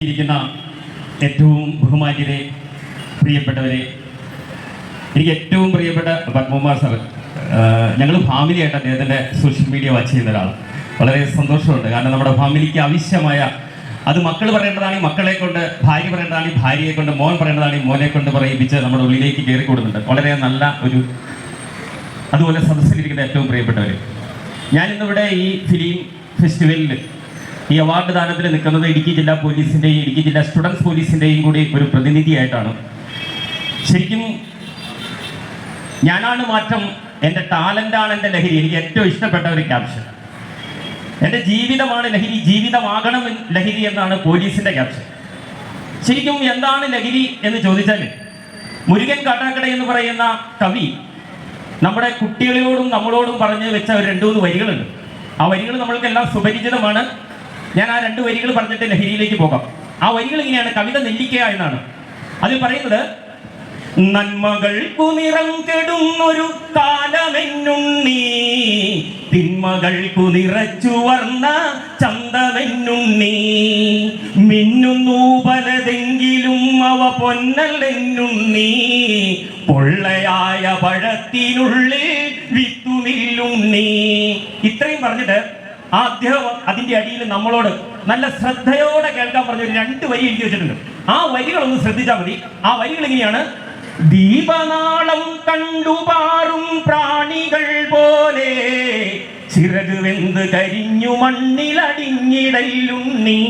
ഇരിക്കുന്ന ഏറ്റവും ബഹുമാന്യരെ പ്രിയപ്പെട്ടവരെ എനിക്ക് ഏറ്റവും പ്രിയപ്പെട്ട പത്മകുമാർ സാർ ഞങ്ങൾ ഫാമിലിയായിട്ട് അദ്ദേഹത്തിന്റെ സോഷ്യൽ മീഡിയ വാച്ച് ചെയ്യുന്ന ഒരാൾ വളരെ സന്തോഷമുണ്ട്. കാരണം നമ്മുടെ ഫാമിലിക്ക് ആവശ്യമായ അത് മക്കൾ പറയേണ്ടതാണെങ്കിൽ മക്കളെ കൊണ്ട് ഭാര്യ പറയേണ്ടതാണെങ്കിൽ ഭാര്യയെ കൊണ്ട് മോൻ പറയേണ്ടതാണെങ്കിൽ മോനെ കൊണ്ട് പറയിപ്പിച്ച് നമ്മുടെ ഉള്ളിലേക്ക് കയറി കൊടുക്കുന്നുണ്ട് വളരെ നല്ല ഒരു അതുപോലെ സദസ്സിലിരിക്കുന്ന ഏറ്റവും പ്രിയപ്പെട്ടവർ ഞാനിന്നിവിടെ ഈ ഫിലിം ഫെസ്റ്റിവലിൽ ഈ അവാർഡ് ദാനത്തിൽ നിൽക്കുന്നത് ഇടുക്കി ജില്ലാ പോലീസിന്റെയും ഇടുക്കി ജില്ലാ സ്റ്റുഡൻസ് പോലീസിന്റെയും കൂടി ഒരു പ്രതിനിധിയായിട്ടാണ്. ശരിക്കും ഞാനാണ് മാറ്റം എന്റെ ടാലന്റാണ് എന്റെ ലഹരി എനിക്ക് ഏറ്റവും ഇഷ്ടപ്പെട്ട ഒരു ക്യാപ്ഷൻ. എന്റെ ജീവിതമാണ് ലഹരി ജീവിതമാകണം ലഹരി എന്നാണ് പോലീസിന്റെ ക്യാപ്ഷൻ. ശരിക്കും എന്താണ് ലഹരി എന്ന് ചോദിച്ചാൽ മുരുകൻ കാട്ടാക്കട എന്ന് പറയുന്ന കവി നമ്മുടെ കുട്ടികളോടും നമ്മളോടും പറഞ്ഞു വെച്ച ഒരു രണ്ട് മൂന്ന് വരികളുണ്ട്. ആ വരികൾ നമ്മൾക്കെല്ലാം സുപരിചിതമാണ്. ഞാൻ ആ രണ്ട് വരികൾ പറഞ്ഞിട്ട് ലഹരിയിലേക്ക് പോകാം. ആ വരികൾ ഇങ്ങനെയാണ്. കവിത നെല്ലിക്കുക എന്നാണ്. അതിൽ പറയുന്നത് നന്മകൾക്കു നിറം കെടുന്നൊരു കാലമെന്നുണ്ണി തിന്മകൾ നിറച്ചു വർണ ചന്തമെന്നുണ്ണി. മിന്നുന്നു പലതെങ്കിലും അവ പൊന്നല്ലെന്നുണ്ണി. പൊള്ളയായ പഴത്തിനുള്ളിൽ വിത്തുമില്ലുണ്ണി. ഇത്രയും പറഞ്ഞിട്ട് ആ അദ്ദേഹം അതിന്റെ അടിയിൽ നമ്മളോട് നല്ല ശ്രദ്ധയോടെ കേൾക്കാൻ പറഞ്ഞ ഒരു രണ്ട് വരി എഴുതി വെച്ചിട്ടുണ്ട്. ആ വരികളൊന്ന് ശ്രദ്ധിച്ചാൽ മതി. ആ വരികൾ ഇങ്ങനെയാണ് ദീപനാളം കണ്ടുപാറും പ്രാണികൾ പോലെ ചിറക് വെന്ത് കരിഞ്ഞു മണ്ണിലടിഞ്ഞിടയിലുണ്ണി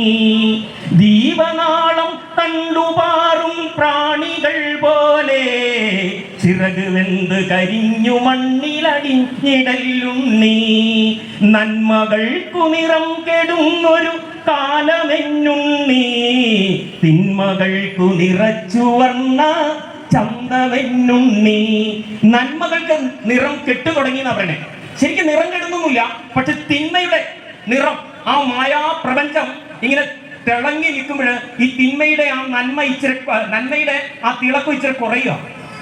ദീപനാളം കണ്ടുപാറും പ്രാണികൾ പോലെ ചിറക് വെന്ത് കരിഞ്ഞു മണ്ണിലടിഞ്ഞിടലുണ്ണി നന്മകൾക്കു നിറം കെടുന്നൊരു കാലമെന്നുണ്ണി തിന്മകൾക്കു നിറച്ചു വർണ ചന്തമെന്നുണ്ണി നന്മകൾക്ക് നിറം കെട്ടു തുടങ്ങി എന്നാ പറയണേ. ശരിക്കും നിറം കെടുന്നൊന്നുമില്ല പക്ഷെ തിന്മയുടെ നിറം ആ മായാ പ്രപഞ്ചം ഇങ്ങനെ തിളങ്ങി നിൽക്കുമ്പോൾ ഈ തിന്മയുടെ ആ നന്മ ഇച്ചിരി നന്മയുടെ ആ തിളക്കം ഇച്ചിരി കുറയുക.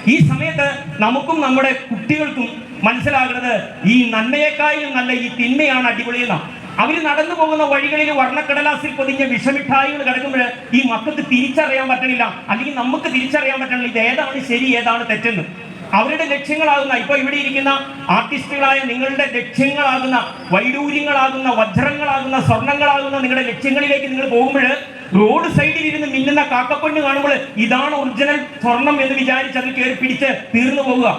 ഈ സമയത്ത് നമുക്കും നമ്മുടെ കുട്ടികൾക്കും മനസ്സിലാകുന്നത് ഈ നന്മയെക്കാളും നല്ല ഈ തിന്മയാണ് അടിപൊളിയെന്നാണ് അവർ നടന്നു പോകുന്ന വഴികളിൽ വർണക്കടലാസിൽ പൊതിഞ്ഞ വിഷമിഠായികൾ കിടക്കുമ്പോൾ ഈ മക്കൾക്ക് തിരിച്ചറിയാൻ പറ്റണില്ല. അല്ലെങ്കിൽ നമുക്ക് തിരിച്ചറിയാൻ പറ്റണില്ല. ഇത് ഏതാണ് ശരി ഏതാണ് തെറ്റെന്ന്. അവരുടെ ലക്ഷ്യങ്ങളാകുന്ന ഇപ്പൊ ഇവിടെ ഇരിക്കുന്ന ആർട്ടിസ്റ്റുകളായ നിങ്ങളുടെ ലക്ഷ്യങ്ങളാകുന്ന വൈഡൂര്യങ്ങളാകുന്ന വജ്രങ്ങളാകുന്ന സ്വർണങ്ങളാകുന്ന നിങ്ങളുടെ ലക്ഷ്യങ്ങളിലേക്ക് നിങ്ങൾ പോകുമ്പോൾ റോഡ് സൈഡിൽ ഇരുന്ന് മിന്നുന്ന കാക്കപ്പൊണ്ണ് കാണുമ്പോൾ ഇതാണ് ഒറിജിനൽ സ്വർണം എന്ന് വിചാരിച്ച് അത് കയറി പിടിച്ച് തീർന്നു പോവുക.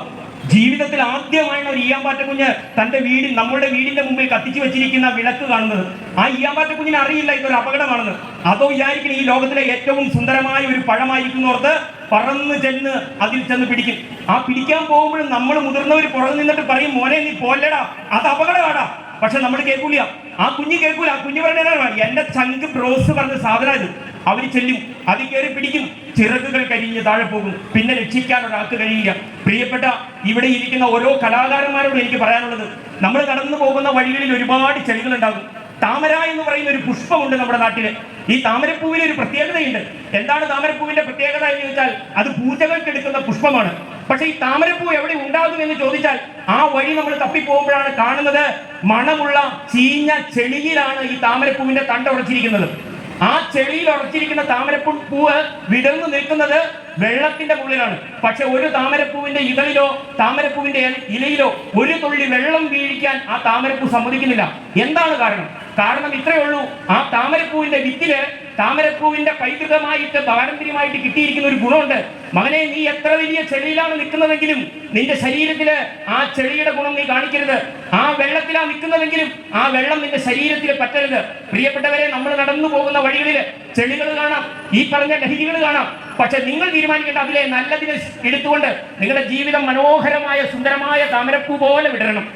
ജീവിതത്തിൽ ആദ്യമായാണ് ഒരു ഈയാമ്പാറ്റ കുഞ്ഞ് തന്റെ വീടിൽ നമ്മുടെ വീടിന്റെ മുമ്പിൽ കത്തിച്ചു വെച്ചിരിക്കുന്ന വിളക്ക് കാണുന്നത്. ആ ഈയാമ്പാറ്റ കുഞ്ഞിന് അറിയില്ല ഇതൊരു അപകടമാണെന്ന്. അതോ വിചാരിക്കണം ഈ ലോകത്തിലെ ഏറ്റവും സുന്ദരമായ ഒരു പഴമായിരിക്കുന്നോർത്ത് പറന്ന് ചെന്ന് അതിൽ ചെന്ന് പിടിക്കും. ആ പിടിക്കാൻ പോകുമ്പോഴും നമ്മൾ മുതിർന്നവർ പുറകെ നിന്നിട്ട് പറയും മോനെ നീ പോല്ലടാ. അത് അപകടമാടാ. പക്ഷെ നമ്മൾ കേൾക്കൂല. ആ കുഞ്ഞ് കേൾക്കൂല. ആ കുഞ്ഞ് പറഞ്ഞ എന്റെ ചങ്ക് ബ്രോസ് പറഞ്ഞ സാധനം അവർ ചെല്ലും. അതിൽ കയറി പിടിക്കും. ചിറകുകൾ കരിഞ്ഞ് താഴെ പോകും. പിന്നെ രക്ഷിക്കാൻ ഒരാൾക്ക് കഴിയില്ല. പ്രിയപ്പെട്ട ഇവിടെ ഇരിക്കുന്ന ഓരോ കലാകാരന്മാരോടും എനിക്ക് പറയാനുള്ളത് നമ്മൾ നടന്നു പോകുന്ന വഴികളിൽ ഒരുപാട് ചെടികൾ ഉണ്ടാകും. താമര എന്ന് പറയുന്ന ഒരു പുഷ്പമുണ്ട് നമ്മുടെ നാട്ടിൽ. ഈ താമരപ്പൂവിന് ഒരു പ്രത്യേകതയുണ്ട്. എന്താണ് താമരപ്പൂവിന്റെ പ്രത്യേകത എന്ന് ചോദിച്ചാൽ അത് പൂജകൾക്ക് എടുക്കുന്ന പുഷ്പമാണ്. പക്ഷേ ഈ താമരപ്പൂ എവിടെ ഉണ്ടാകും എന്ന് ചോദിച്ചാൽ ആ വഴി നമ്മൾ തപ്പിപ്പോകുമ്പോഴാണ് കാണുന്നത് മണമുള്ള ചീഞ്ഞ ചെളിയിലാണ് ഈ താമരപ്പൂവിന്റെ തണ്ട ഉറച്ചിരിക്കുന്നത് ആ ചെളിയിൽ ഉറച്ചിരിക്കുന്ന താമരപ്പൂ പൂവ് വിടർന്നു നിൽക്കുന്നത് വെള്ളത്തിന്റെ മുകളിലാണ്. പക്ഷെ ഒരു താമരപ്പൂവിന്റെ ഇതളിലോ താമരപ്പൂവിന്റെ ഇലയിലോ ഒരു തുള്ളി വെള്ളം വീഴിക്കാൻ ആ താമരപ്പൂ സമ്മതിക്കുന്നില്ല. എന്താണ് കാരണം? കാരണം ഇത്രയേ ഉള്ളൂ. ആ താമരപ്പൂവിന്റെ വിത്തിൽ താമരപ്പൂവിന്റെ പൈതൃകമായിട്ട് പാരമ്പര്യമായിട്ട് കിട്ടിയിരിക്കുന്ന ഒരു ഗുണമുണ്ട്. മകനെ നീ എത്ര വലിയ ചെളിയിലാണ് നിൽക്കുന്നതെങ്കിലും നിന്റെ ശരീരത്തിൽ ആ ചെളിയുടെ ഗുണം നീ കാണിക്കരുത്. ആ വെള്ളത്തിലാണ് നിൽക്കുന്നതെങ്കിലും ആ വെള്ളം നിന്റെ ശരീരത്തിൽ പറ്റരുത്. പ്രിയപ്പെട്ടവരെ നമ്മൾ നടന്നു പോകുന്ന വഴികളിൽ ചെളികൾ കാണാം. ഈ പറഞ്ഞ ലഹരികൾ കാണാം. പക്ഷെ നിങ്ങൾ തീരുമാനിക്കേണ്ട അതിലെ നല്ലതിനെ എടുത്തുകൊണ്ട് നിങ്ങളുടെ ജീവിതം മനോഹരമായ സുന്ദരമായ താമരപ്പൂ പോലെ വിടരണം.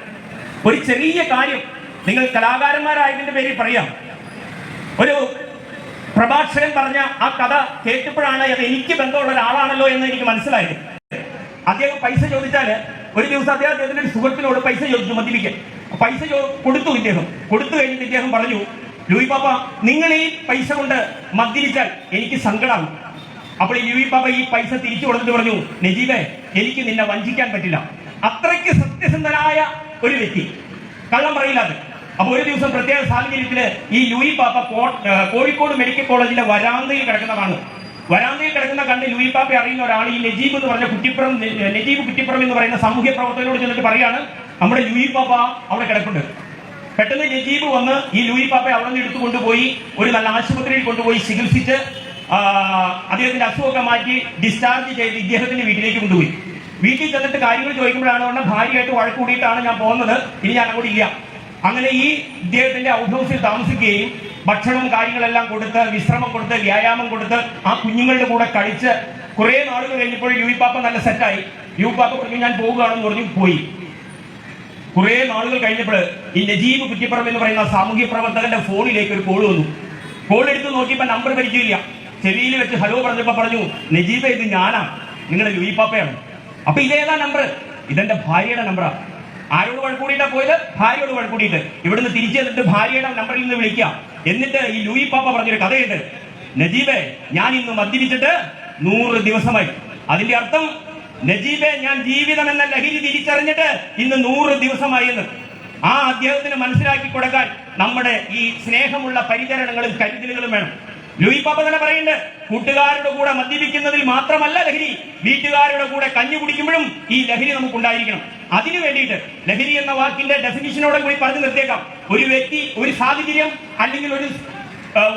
ഒരു ചെറിയ കാര്യം നിങ്ങൾ കലാകാരന്മാരായതിന്റെ പേരിൽ പറയാം. ഒരു പ്രഭാഷകൻ പറഞ്ഞ ആ കഥ കേട്ടപ്പോഴാണ് അത് എനിക്ക് ബന്ധമുള്ള ഒരാളാണല്ലോ എന്ന് എനിക്ക് മനസ്സിലായത്. അദ്ദേഹം പൈസ ചോദിച്ചാൽ ഒരു ദിവസം അദ്ദേഹം അദ്ദേഹത്തിന്റെ ഒരു സുഹൃത്തിനോട് പൈസ ചോദിച്ചു മദ്യപിക്കാൻ. പൈസ കൊടുത്തു ഇദ്ദേഹം. കൊടുത്തു കഴിഞ്ഞിട്ട് ഇദ്ദേഹം പറഞ്ഞു ലൂയി പാപ്പ നിങ്ങൾ ഈ പൈസ കൊണ്ട് മദ്യപിച്ചാൽ എനിക്ക് സങ്കടമാകും അപ്പോൾ ഈ ലൂയി പാപ്പ ഈ പൈസ തിരിച്ചു കൊടുത്തിട്ട് പറഞ്ഞു നജീബെ എനിക്ക് നിന്നെ വഞ്ചിക്കാൻ പറ്റില്ല. അത്രയ്ക്ക് സത്യസന്ധനായ ഒരു വ്യക്തി. കള്ളം പറയില്ലാതെ അപ്പൊ ഒരു ദിവസം പ്രത്യേക സാഹചര്യത്തിൽ ഈ ലൂയി പാപ്പ കോഴിക്കോട് മെഡിക്കൽ കോളേജിലെ വരാന്തയിൽ കിടക്കുന്നതാണ്. വരാന്തയിൽ കിടക്കുന്ന കണ്ട് ലൂയി പാപ്പ അറിയുന്ന ഒരാൾ ഈ നജീബ് എന്ന് പറഞ്ഞ കുറ്റിപ്പുറം നജീബ് കുറ്റിപ്പുറം എന്ന് പറയുന്ന സാമൂഹ്യ പ്രവർത്തകരോട് ചെന്നിട്ട് പറയാണ് നമ്മുടെ ലൂയി പാപ്പ അവിടെ കിടപ്പുണ്ട്. പെട്ടെന്ന് നജീബ് വന്ന് ഈ ലൂയി പാപ്പയെ അവിടെ നിന്ന് എടുത്തു കൊണ്ടുപോയി ഒരു നല്ല ആശുപത്രിയിൽ കൊണ്ടുപോയി ചികിത്സിച്ച് അദ്ദേഹത്തിന്റെ അസുഖമൊക്കെ മാറ്റി ഡിസ്ചാർജ് ചെയ്ത് ഇദ്ദേഹത്തിന്റെ വീട്ടിലേക്ക് കൊണ്ടുപോയി. വീട്ടിൽ ചെന്നിട്ട് കാര്യങ്ങൾ ചോദിക്കുമ്പോഴാണ് പറഞ്ഞ ഭാര്യയായിട്ട് വഴക്ക് കൂടിയിട്ടാണ് ഞാൻ പോകുന്നത്. ഇനി ഞാൻ അങ്ങോട്ട് ഇല്ല. അങ്ങനെ ഈ ഇദ്ദേഹത്തിന്റെ ഔട്ട് ഹൗസിൽ താമസിക്കുകയും ഭക്ഷണവും കാര്യങ്ങളെല്ലാം കൊടുത്ത് വിശ്രമം കൊടുത്ത് വ്യായാമം കൊടുത്ത് ആ കുഞ്ഞുങ്ങളുടെ കൂടെ കളിച്ച് കുറെ നാളുകൾ കഴിഞ്ഞപ്പോൾ യു പാപ്പ നല്ല സെറ്റായി യു പാപ്പ പറഞ്ഞു ഞാൻ പോവുകയാണെന്ന് പറഞ്ഞു പോയി. കുറെ നാളുകൾ കഴിഞ്ഞപ്പോൾ ഈ നജീബ് കുറ്റിപ്പുറം എന്ന് പറയുന്ന സാമൂഹ്യ പ്രവർത്തകന്റെ ഫോണിലേക്ക് ഒരു കോൾ വന്നു. കോൾ എടുത്ത് നോക്കിയപ്പോൾ നമ്പർ പരിചയമില്ല. ചെവിയിൽ വെച്ച് ഹലോ പറഞ്ഞപ്പോൾ പറഞ്ഞു നജീബ് ഇത് ഞാനാ. നിങ്ങളുടെ ലൂയി പാപ്പയാണ്. അപ്പൊ ഇതേതാ നമ്പർ ഇതെന്റെ ഭാര്യയുടെ നമ്പറാ ആരോട് വഴക്കൂടിയിട്ടാ പോയത്? ഭാര്യയോട് വഴക്കൂടിയിട്ട്. ഇവിടുന്ന് തിരിച്ചു ചെന്നിട്ട് ഭാര്യയുടെ നമ്പറിൽ നിന്ന് വിളിക്കാം എന്നിട്ട് ഈ ലൂയി പാപ്പ പറഞ്ഞൊരു കഥയുണ്ട്. നജീബെ ഞാൻ ഇന്ന് മദ്യപിച്ചിട്ട് നൂറ് ദിവസമായി. അതിന്റെ അർത്ഥം നജീബെ ഞാൻ ജീവിതം എന്ന ലഹരി തിരിച്ചറിഞ്ഞിട്ട് ഇന്ന് നൂറ് ദിവസമായി എന്ന്. ആ അദ്ദേഹത്തിന് മനസ്സിലാക്കി കൊടുക്കാൻ നമ്മുടെ ഈ സ്നേഹമുള്ള പരിചരണങ്ങളും കരുതലുകളും വേണം. ലൂയി പാപ്പ തന്നെ പറയുന്നുണ്ട്. കൂട്ടുകാരുടെ കൂടെ മദ്യപിക്കുന്നതിൽ മാത്രമല്ല ലഹരി. വീട്ടുകാരുടെ കൂടെ കഞ്ഞി കുടിക്കുമ്പോഴും ഈ ലഹരി നമുക്ക് ഉണ്ടായിരിക്കണം അതിനു വേണ്ടിയിട്ട് ലഹരി എന്ന വാക്കിന്റെ ഡെഫിനിഷനോടെ കൂടി പറഞ്ഞു നിർത്തിയേക്കാം. ഒരു വ്യക്തി ഒരു സാഹചര്യം അല്ലെങ്കിൽ ഒരു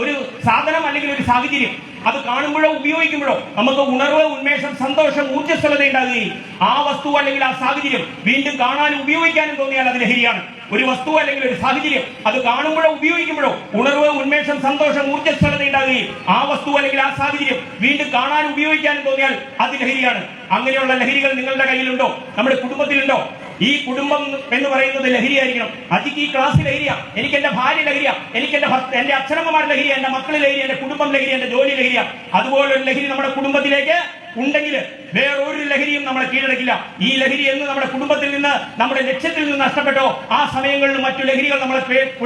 ഒരു സാധനം അല്ലെങ്കിൽ ഒരു സാഹചര്യം അത് കാണുമ്പോഴോ ഉപയോഗിക്കുമ്പോഴോ നമുക്ക് ഉണർവ് ഉന്മേഷം സന്തോഷം ഊർജസ്വലത ഉണ്ടാകുകയും ആ വസ്തു അല്ലെങ്കിൽ ആ സാഹചര്യം വീണ്ടും കാണാനും ഉപയോഗിക്കാനും തോന്നിയാൽ അത് ലഹരിയാണ്. ഒരു വസ്തു അല്ലെങ്കിൽ ഒരു സാഹചര്യം അത് കാണുമ്പോഴോ ഉപയോഗിക്കുമ്പോഴോ ഉണർവ് ഉന്മേഷം സന്തോഷം ഊർജസ്വലത ഉണ്ടാകുകയും ആ വസ്തു അല്ലെങ്കിൽ ആ സാഹചര്യം വീണ്ടും കാണാനും ഉപയോഗിക്കാനും തോന്നിയാൽ അത് ലഹരിയാണ്. അങ്ങനെയുള്ള ലഹരികൾ നിങ്ങളുടെ കയ്യിലുണ്ടോ? നമ്മുടെ കുടുംബത്തിലുണ്ടോ? ഈ കുടുംബം എന്ന് പറയുന്നത് ലഹരിയായിരിക്കണം അതിക്ക് ഈ ക്ലാസ് ലഹരിയ. എനിക്ക് എന്റെ ഭാര്യ ലഹരിയ. എനിക്ക് എന്റെ എന്റെ അച്ഛനമ്മമാർ ലഹരിയ. എന്റെ മക്കൾ ലഹരി എന്റെ കുടുംബം ലഹരി എന്റെ ജോലി ലഹരിയ. അതുപോലെ ഒരു ലഹരി നമ്മുടെ കുടുംബത്തിലേക്ക് ഉണ്ടെങ്കിൽ വേറൊരു ലഹരിയും നമ്മളെ കീഴടക്കില്ല. ഈ ലഹരി എന്ന് നമ്മുടെ കുടുംബത്തിൽ നിന്ന് നമ്മുടെ ലക്ഷ്യത്തിൽ നിന്ന് നഷ്ടപ്പെട്ടോ ആ സമയങ്ങളിൽ മറ്റു ലഹരികൾ നമ്മളെ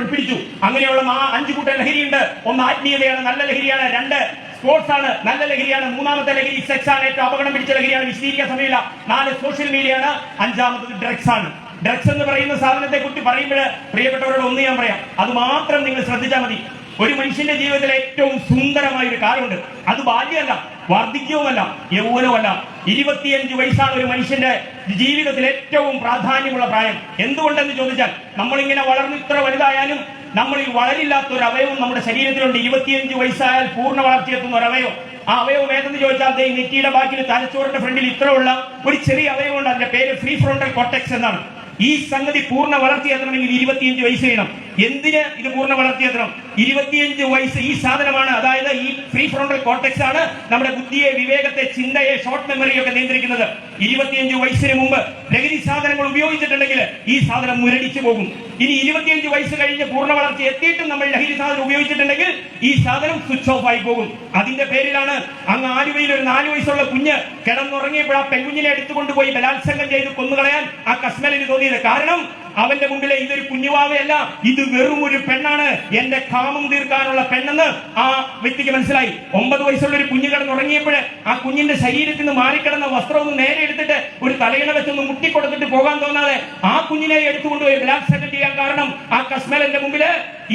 പിടിച്ചു അങ്ങനെയുള്ള ആ അഞ്ചു കൂട്ടം ലഹരിയുണ്ട്. ഒന്ന് ആത്മീയതയാണ് നല്ല ലഹരിയാണ്. രണ്ട് സ്പോർട്സ് ആണ്. നല്ല ലഹരിയാണ്. മൂന്നാമത്തെ ലഹരി സെക്സ് ആണ്. ഏറ്റവും അപകടം പിടിച്ച ലഹരിയാണ്. വിശദീകരിക്കാൻ സമയമില്ല. നാല് സോഷ്യൽ മീഡിയ ആണ്. അഞ്ചാമത്തത് ഡ്രഗ്സ് ആണ്. ഡ്രഗ്സ് എന്ന് പറയുന്ന സാധനത്തെ കുറിച്ച് പറയുമ്പോൾ പ്രിയപ്പെട്ടവരോട് ഒന്ന് ഞാൻ പറയാം. അത് മാത്രം നിങ്ങൾ ശ്രദ്ധിച്ചാൽ മതി. ഒരു മനുഷ്യന്റെ ജീവിതത്തിൽ ഏറ്റവും സുന്ദരമായ ഒരു കാലമുണ്ട് അത് ബാല്യമല്ല വാർദ്ധക്യവുമല്ല യൗവനവുമല്ല. ഇരുപത്തിയഞ്ച് വയസ്സാണ് ഒരു മനുഷ്യന്റെ ജീവിതത്തിൽ ഏറ്റവും പ്രാധാന്യമുള്ള പ്രായം. എന്തുകൊണ്ടെന്ന് ചോദിച്ചാൽ നമ്മളിങ്ങനെ വളർന്ന് ഇത്ര വലുതായാലും നമ്മളിൽ വളരില്ലാത്ത ഒരു അവയവം നമ്മുടെ ശരീരത്തിലുണ്ട്. ഇരുപത്തിയഞ്ച് വയസ്സായാൽ പൂർണ വളർച്ചയെത്തുന്ന ഒരു അവയവം. ആ അവയവം ഏതെന്ന് ചോദിച്ചാൽ ഈ നെറ്റിയുടെ ബാക്കിൽ തലച്ചോറിന്റെ ഫ്രണ്ടിൽ ഇത്രയുള്ള ഒരു ചെറിയ അവയവം ഉണ്ട് അതിന്റെ പേര് ഫ്രീ ഫ്രോണ്ടൽ കോട്ടക്സ് എന്നാണ്. ഈ സംഗതി പൂർണ വളർത്തിയെത്തണമെങ്കിൽ ഇരുപത്തിയഞ്ച് വയസ്സ് ചെയ്യണം എന്തിന് ഇത് പൂർണ വളർത്തിയെത്തണം ഇരുപത്തിയഞ്ച് വയസ്സ് ഈ സാധനമാണ്. അതായത് ഈ ഫ്രീ ഫ്രോണ്ടൽ കോർട്ടക്സ് ആണ് നമ്മുടെ ബുദ്ധിയെ വിവേകത്തെ ചിന്തയെ ഷോർട്ട് മെമ്മറിയൊക്കെ നിയന്ത്രിക്കുന്നത്. ഇരുപത്തിയഞ്ച് വയസ്സിന് മുമ്പ് ലഹരി സാധനങ്ങൾ ഉപയോഗിച്ചിട്ടുണ്ടെങ്കിൽ ഈ സാധനം മുരടിച്ചു പോകും. ഇനി ഇരുപത്തിയഞ്ച് വയസ്സ് കഴിഞ്ഞ് പൂർണ വളർച്ച എത്തിയിട്ടും നമ്മൾ ലഹരി സാധനം ഉപയോഗിച്ചിട്ടുണ്ടെങ്കിൽ ഈ സാധനം സ്വിച്ച് ഓഫ് ആയി പോകും. അതിന്റെ പേരിലാണ് അങ്ങ് ആലുവയിൽ ഒരു നാല് വയസ്സുള്ള കുഞ്ഞ് കിടന്നുറങ്ങിയപ്പോൾ ആ പെൺകുഞ്ഞിനെ എടുത്തുകൊണ്ടുപോയി ബലാത്സംഗം ചെയ്ത് കൊന്നുകളയാൻ ആ കശ്മലിന് തോന്നിയത്. കാരണം അവന്റെ മുമ്പിലെ ഇതൊരു കുഞ്ഞുവാവയല്ല. ഇത് വെറും ഒരു പെണ്ണാണ്. എന്റെ കാമം തീർക്കാനുള്ള പെണ്ണെന്ന് ആ വ്യക്തിക്ക് മനസ്സിലായി. ഒമ്പത് വയസ്സുള്ള ഒരു കുഞ്ഞു കിടന്നുറങ്ങിയപ്പോൾ ആ കുഞ്ഞിന്റെ ശരീരത്തിൽ നിന്ന് മാറിക്കിടന്ന വസ്ത്രം ഒന്ന് നേരെ എടുത്തിട്ട് ഒരു തലയിണ വെച്ചൊന്ന് മുട്ടിക്കൊടുത്തിട്ട് പോകാൻ തോന്നാതെ ആ കുഞ്ഞിനെ എടുത്തുകൊണ്ടുപോയി ബലാത്സംഗം ചെയ്യാൻ കാരണം ആ കസ്മലന്റെ മുമ്പിൽ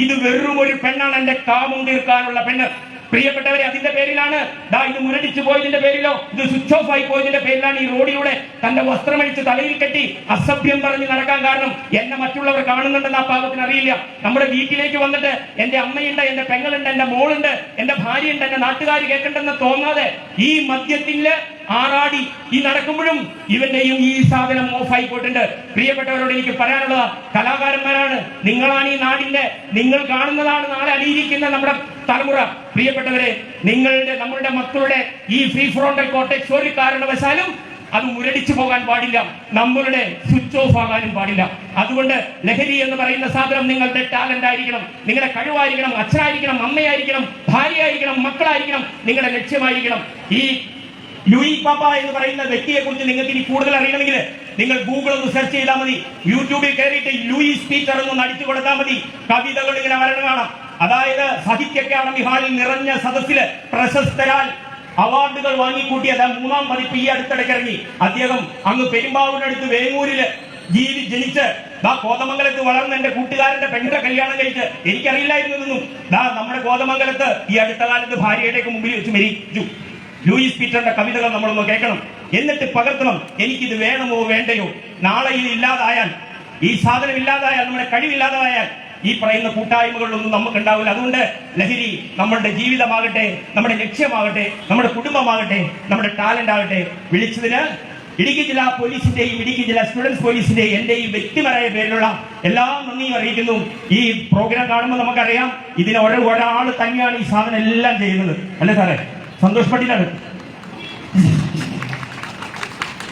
ഇത് വെറും ഒരു പെണ്ണാണ്. എന്റെ കാമം തീർക്കാനുള്ള പെണ്ണ്. പ്രിയപ്പെട്ടവരെ അതിന്റെ പേരിലാണ്. ദാ ഇത് മുരടിച്ചു പോയതിന്റെ പേരിലോ ഇത് സ്വിച്ച് ഓഫ് ആയി പോയതിന്റെ പേരിലാണ് ഈ റോഡിലൂടെ തന്റെ വസ്ത്രമഴിച്ച് തലയിൽ കെട്ടി അസഭ്യം പറഞ്ഞ് നടക്കാൻ കാരണം എന്നെ മറ്റുള്ളവർ കാണുന്നുണ്ടെന്ന് ആ പാപത്തിന് അറിയില്ല. നമ്മുടെ വീട്ടിലേക്ക് വന്നിട്ട് എന്റെ അമ്മയുണ്ട് എന്റെ പെങ്ങളുണ്ട് എന്റെ മോളുണ്ട് എന്റെ ഭാര്യയുണ്ട് എന്റെ നാട്ടുകാർ കേൾക്കണ്ടെന്ന് തോന്നാതെ ഈ മദ്യത്തിൽ ആറാടി. ഈ നടക്കുമ്പോഴും ഇവന്റെയും ഈ സാധനം ഓഫ് ആയി പോയിട്ടുണ്ട്. പ്രിയപ്പെട്ടവരോട് എനിക്ക് പറയാനുള്ളത് കലാകാരന്മാരാണ്. നിങ്ങളാണ് ഈ നാടിന്റെ നിങ്ങൾ കാണുന്നതാണ് നാളെ അണിയിരിക്കുന്ന നമ്മുടെ തലമുറ പ്രിയപ്പെട്ടവരെ നിങ്ങളുടെ നമ്മളുടെ മക്കളുടെ ഈ ഫ്രീ ഫ്രോണ്ടൽ കോട്ടക്സ് ഒരു കാരണവശാലും അത് മുരടിച്ചു പോകാൻ പാടില്ല. നമ്മളുടെ സ്വിച്ച് ഓഫ് ആകാനും പാടില്ല. അതുകൊണ്ട് ലഹരി എന്ന് പറയുന്ന സാധനം നിങ്ങളുടെ ടാലന്റ് ആയിരിക്കണം നിങ്ങളുടെ കഴിവായിരിക്കണം അച്ഛനായിരിക്കണം അമ്മയായിരിക്കണം ഭാര്യയായിരിക്കണം മക്കളായിരിക്കണം നിങ്ങളുടെ ലക്ഷ്യമായിരിക്കണം. ഈ ലൂയി പാപ്പ എന്ന് പറയുന്ന വ്യക്തിയെ കുറിച്ച് നിങ്ങൾക്ക് ഇനി കൂടുതൽ അറിയണമെങ്കിൽ നിങ്ങൾ ഗൂഗിൾ ഒന്ന് സെർച്ച് ചെയ്താൽ മതി. യൂട്യൂബിൽ കയറിയിട്ട് ലൂയിസ് പീറ്റർ ഒന്ന് അടിച്ചു കൊടുത്താൽ മതി. കവിതകൾ ഇങ്ങനെ വരണം കാണാം. അതായത് സാഹിത്യ അക്കാദമി ഹാളിൽ നിറഞ്ഞ സദസ്സിൽ പ്രശസ്തരാൽ അവാർഡുകൾ വാങ്ങിക്കൂട്ടിയത് മൂന്നാം പതിപ്പ് ഈ അടുത്തിടയ്ക്ക് ഇറങ്ങി. അദ്ദേഹം അങ്ങ് പെരുമ്പാവൂരിനടുത്ത് വേങ്ങൂരിൽ ജീവി ജനിച്ച് ദാ കോതമംഗലത്ത് വളർന്ന എന്റെ കൂട്ടുകാരന്റെ പെണ്ണിന്റെ കല്യാണം കഴിച്ച് എനിക്കറിയില്ലായിരുന്നു ഇതൊന്നും ദാ നമ്മുടെ കോതമംഗലത്ത് ഈ അടുത്ത കാലത്ത് ഭാര്യയുടെയൊക്കെ മുമ്പിൽ വെച്ച് മരിച്ചു. ലൂയിസ് പീറ്ററിന്റെ കവിതകൾ നമ്മളൊന്ന് കേൾക്കണം. എന്നിട്ട് പകർത്തണം എനിക്കിത് വേണമോ വേണ്ടയോ? നാളെ ഇത് ഇല്ലാതായാൽ ഈ സാധനം ഇല്ലാതായാൽ നമ്മുടെ കഴിവില്ലാതായാൽ ഈ പറയുന്ന കൂട്ടായ്മകളിലൊന്നും നമുക്ക് ഉണ്ടാവില്ല അതുകൊണ്ട് ലഹരി നമ്മളുടെ ജീവിതമാകട്ടെ നമ്മുടെ ലക്ഷ്യമാകട്ടെ നമ്മുടെ കുടുംബമാകട്ടെ നമ്മുടെ ടാലന്റ് ആകട്ടെ വിളിച്ചതിന് ഇടുക്കി ജില്ലാ പോലീസിന്റെയും ഇടുക്കി ജില്ലാ സ്റ്റുഡൻസ് പോലീസിന്റെയും എന്റെയും വ്യക്തിപരമായ പേരിലുള്ള എല്ലാ നന്ദിയും അറിയിക്കുന്നു. ഈ പ്രോഗ്രാം കാണുമ്പോൾ നമുക്കറിയാം ഇതിന് ഒരേ ഒരാൾ തന്നെയാണ് ഈ സാധനം എല്ലാം ചെയ്യുന്നത്. അല്ലേ സാറേ? സന്തോഷ് പട്ടീലാണ്.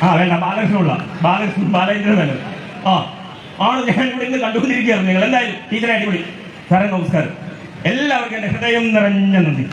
ആ വേണ്ട ബാലകൃഷ്ണനുള്ള ബാലകൃഷ്ണൻ ബാലേന്ദ്രൻ വേണ്ട ആ. ആണ് ഞാൻ ഇവിടെ ഇന്ന് കണ്ടുകൊണ്ടിരിക്കുകയാണ്. നിങ്ങൾ എന്തായാലും ടീച്ചറെ അടിപൊളി. സാറേ നമസ്കാരം. എല്ലാവർക്കും എന്റെ ഹൃദയം നിറഞ്ഞ നന്ദി.